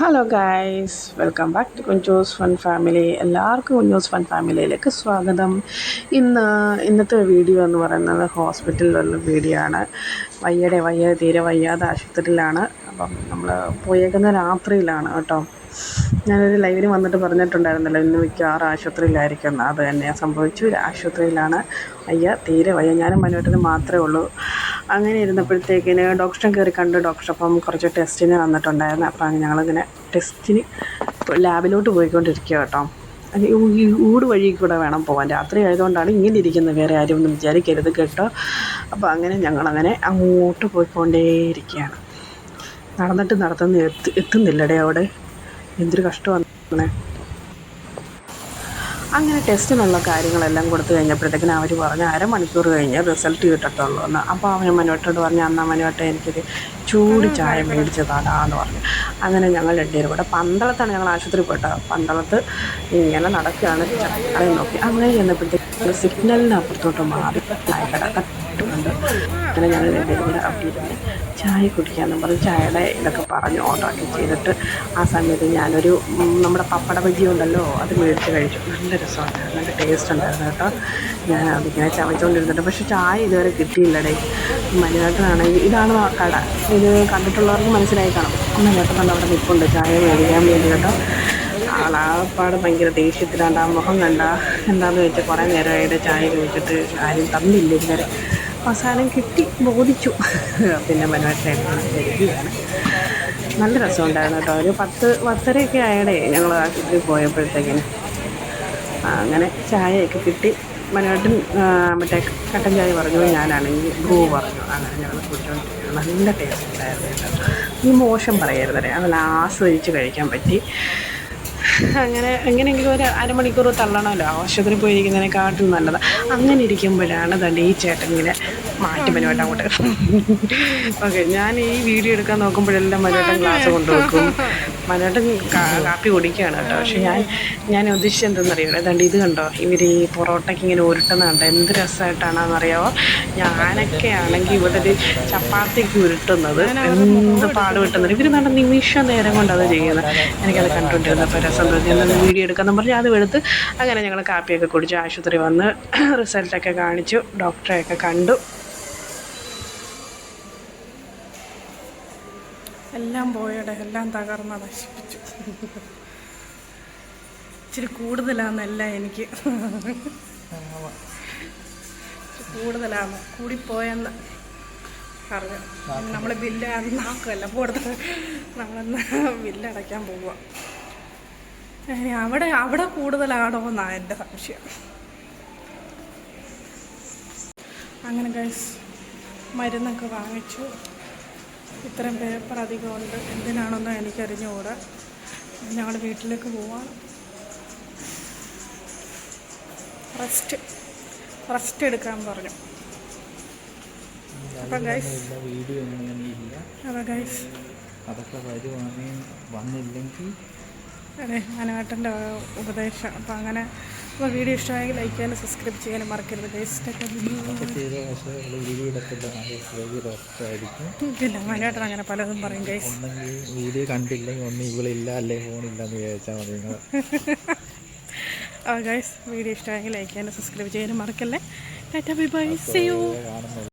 Hello guys welcome back to Kunjus fun family എല്ലാവർക്കും Kunjus fun ഫാമിലിയിലേക്ക് സ്വാഗതം. ഇന്ന് ഇന്നത്തെ വീഡിയോ എന്ന് പറയുന്നത് ഹോസ്പിറ്റലിലുള്ള വീഡിയോ ആണ്. വയ്യടെ വയ്യ തീരെ വയ്യാതെ ആശുപത്രിയിലാണ്. അപ്പം നമ്മൾ പോയേക്കുന്ന രാത്രിയിലാണ് കേട്ടോ. ഞാനൊരു ലൈവിന് വന്നിട്ട് പറഞ്ഞിട്ടുണ്ടായിരുന്നല്ലോ ഇന്ന് മിക്കവാറും ആശുപത്രിയിലായിരിക്കും. അത് തന്നെ സംഭവിച്ചു. ആശുപത്രിയിലാണ്. വയ്യ തീരെ വയ്യ. ഞാനും മനുവേട്ടനും മാത്രമേ ഉള്ളൂ. അങ്ങനെ ഇരുന്നപ്പോഴത്തേക്കിന് ഡോക്ടറെ കയറി കണ്ട് ഡോക്ടർ അപ്പം കുറച്ച് ടെസ്റ്റിന് വന്നിട്ടുണ്ടായിരുന്നു. അപ്പം ഞങ്ങളിങ്ങനെ ടെസ്റ്റിന് ലാബിലോട്ട് പോയിക്കൊണ്ടിരിക്കുക കേട്ടോ. ഈ ഊട് വഴി കൂടെ വേണം പോകാൻ രാത്രി ആയതുകൊണ്ടാണ് ഇങ്ങനെ ഇരിക്കുന്നത്. വേറെ ആരും ഒന്നും വിചാരിക്കരുത് കേട്ടോ. അപ്പോൾ അങ്ങനെ ഞങ്ങളങ്ങനെ അങ്ങോട്ട് പോയിക്കൊണ്ടേയിരിക്കുകയാണ്. നടന്നിട്ട് നടത്തുന്ന എത്തി എത്തുന്നില്ലടേ അവിടെ. എന്തൊരു കഷ്ടമാണ്. അങ്ങനെ ടെസ്റ്റിനുള്ള കാര്യങ്ങളെല്ലാം കൊടുത്തു കഴിഞ്ഞപ്പോഴത്തേക്കിനും അവർ പറഞ്ഞു അരമണിക്കൂർ കഴിഞ്ഞ് റിസൾട്ട് കിട്ടത്തുള്ളൂ എന്ന്. അപ്പോൾ അവൻ മനുവട്ടോട് പറഞ്ഞു അന്നാ മനുവട്ട എനിക്കൊരു ചൂട് ചായ മേടിച്ച് തടാന്ന് പറഞ്ഞു. അങ്ങനെ ഞങ്ങൾ രണ്ടുപേരും കൂടെ പന്തളത്താണ് ഞങ്ങൾ ആശുപത്രി പോയിട്ടത് പന്തളത്ത് ഇങ്ങനെ നടക്കുകയാണ്. ചായ നോക്കി. അങ്ങനെ ചെന്നപ്പോഴത്തേക്ക് സിഗ്നലിന് അപ്പുറത്തോട്ട് മാറി. ചായ കട കട്ടുന്നുണ്ട് അങ്ങനെ ഞങ്ങൾ രണ്ടുപേരും കൂടെ ചായ കുടിക്കാമെന്ന് പറഞ്ഞ് ചായയുടെ ഇതൊക്കെ പറഞ്ഞ് ഓർഡറൊക്കെ ചെയ്തിട്ട് ആ സമയത്ത് ഞാനൊരു നമ്മുടെ പപ്പട ബജി ഉണ്ടല്ലോ അത് മേടിച്ച് കഴിച്ചു. നല്ല രസമുണ്ടായിരുന്നു നല്ല ടേസ്റ്റ് ഉണ്ടായിരുന്നു കേട്ടോ. ഞാൻ അതിങ്ങനെ ചവച്ചുകൊണ്ടിരുന്നുണ്ട് പക്ഷേ ചായ ഇതുവരെ കിട്ടിയില്ലടേ. മനുവേട്ടനാണെങ്കിൽ ഇതാണ് കട ഇത് കണ്ടിട്ടുള്ളവർക്ക് മനസ്സിലായി കാണും. മലയാട്ടം അവിടെ നിൽപ്പുണ്ട്. ചായ മേടിക്കാൻ വേണ്ടി കേട്ടോ. ആളാപ്പാട് ഭയങ്കര ദേഷ്യത്തിലാണ്ട് ആ മുഖം കണ്ട എന്താണെന്ന് വെച്ചാൽ കുറേ നേരമായിട്ട് ചായ ചോദിച്ചിട്ട് ആരും തന്നില്ല ഇതുവരെ. അവസാനം കിട്ടി ബോധിച്ചു. പിന്നെ മനോഹരമായിട്ട് വരികയാണ് നല്ല രസമുണ്ടായിരുന്നു കേട്ടോ. ഒരു പത്ത് പത്തരയൊക്കെ ആയടേ ഞങ്ങൾ ആശുപത്രിയിൽ പോയപ്പോഴത്തേക്കിന്. അങ്ങനെ ചായയൊക്കെ കിട്ടി. മനോഹരൻ മറ്റേ കട്ടൻ ചായ പറഞ്ഞു ഞാനാണെങ്കിൽ ബ്രൂ പറഞ്ഞു. അങ്ങനെ ഞങ്ങൾ കുടിച്ചുകൊണ്ടിരിക്കുന്നു നല്ല ടേസ്റ്റ് ഉണ്ടായിരുന്നു ഈ മോശം പറയരുതേ. അതിൽ ആസ്വദിച്ച് കഴിക്കാൻ പറ്റി. അങ്ങനെ എങ്ങനെയെങ്കിലും ഒരു അരമണിക്കൂർ തള്ളണമല്ലോ? ആശുപത്രി പോയിരിക്കുന്നതിനെക്കാട്ടും നല്ലത്. അങ്ങനെ ഇരിക്കുമ്പോഴാണ് തന്നെ ഈ ചേട്ടൻ ഇങ്ങനെ മാറ്റി മനുവേട്ടൻ അങ്ങോട്ട്. ഓക്കെ ഞാൻ ഈ വീഡിയോ എടുക്കാൻ നോക്കുമ്പോഴെല്ലാം മനുവേട്ടൻ ഗ്ലാസ് കൊണ്ടുവെക്കും മനുവേട്ടൻ കാപ്പി കുടിക്കുകയാണ് കേട്ടോ. പക്ഷെ ഞാൻ ഞാൻ ഉദ്ദേശിച്ചത് എന്തെന്നറിയോ ഏതാണ്ട് ഇത് കണ്ടോ? ഇവർ ഈ പൊറോട്ടയ്ക്ക് ഇങ്ങനെ ഉരുട്ടുന്ന കണ്ടോ എന്ത് രസമായിട്ടാണെന്നറിയാമോ ഞാനൊക്കെ ആണെങ്കിൽ ഇവിടെ ഒരു ചപ്പാത്തിക്ക് ഉരുട്ടുന്നത് എന്ത് പാട് വെട്ടുന്നത് ഇവർ നല്ല നിമിഷം നേരം കൊണ്ട് അത് ചെയ്യുന്നത്. എനിക്കത് കണ്ടുകൊണ്ടിരുന്നപ്പോൾ രസം തോന്നി. വീഡിയോ എടുക്കാമെന്ന് പറഞ്ഞ് അത് എടുത്ത് അങ്ങനെ ഞങ്ങൾ കാപ്പിയൊക്കെ കുടിച്ച് ആശുപത്രി വന്ന് റിസൾട്ടൊക്കെ കാണിച്ചു. ഡോക്ടറെയൊക്കെ കണ്ടു. എല്ലാം പോയടെ എല്ലാം തകർന്ന നശിപ്പിച്ചു. ഇച്ചിരി കൂടുതലാണെന്നല്ല എനിക്ക്. കൂടുതലാണ് കൂടിപ്പോയെന്ന് പറഞ്ഞു നമ്മൾ ബില്ല് നാക്കുമല്ല കൊടുത്ത് നമ്മളെന്ന് ബില്ലടയ്ക്കാൻ പോവുക അവിടെ അവിടെ കൂടുതലാണോ എന്നാണ് എന്റെ സംശയം. അങ്ങനെ ഗൈസ് മരുന്നൊക്കെ വാങ്ങിച്ചു. ഇത്രയും പേപ്പർ അധികം ഉണ്ട്. എന്തിനാണെന്നോ എനിക്കറിഞ്ഞുകൂടാ. ഞങ്ങൾ വീട്ടിലേക്ക് പോവാണ്. റെസ്റ്റ് റെസ്റ്റ് എടുക്കാൻ പറഞ്ഞു. അപ്പം ഗൈസ് വീഡിയോ ഇല്ല അപ്പം ഗൈസ് അതൊക്കെ വരുവാണെങ്കിൽ വന്നില്ലെങ്കിൽ അതെ മനോട്ടന്റെ ഉപദേശം. അപ്പം അങ്ങനെ അപ്പോൾ വീഡിയോ ഇഷ്ടമായെങ്കിൽ ലൈക്ക് ചെയ്യാനും സബ്സ്ക്രൈബ് ചെയ്യാനും മറക്കരുത് പിന്നെ മനോട്ടൻ അങ്ങനെ പലതും പറയും ഗൈസ് വീഡിയോ കണ്ടില്ലെങ്കിൽ ഒന്നും ഇവളില്ല അല്ലെ ഫോണില്ല എന്ന് വിചാരിച്ചാൽ മതി നിങ്ങൾ ഗൈസ് വീഡിയോ ഇഷ്ടമായെങ്കിൽ ലൈക്ക് ചെയ്യാനും സബ്സ്ക്രൈബ് ചെയ്യാനും മറക്കല്ലേ. Tata bye bye see you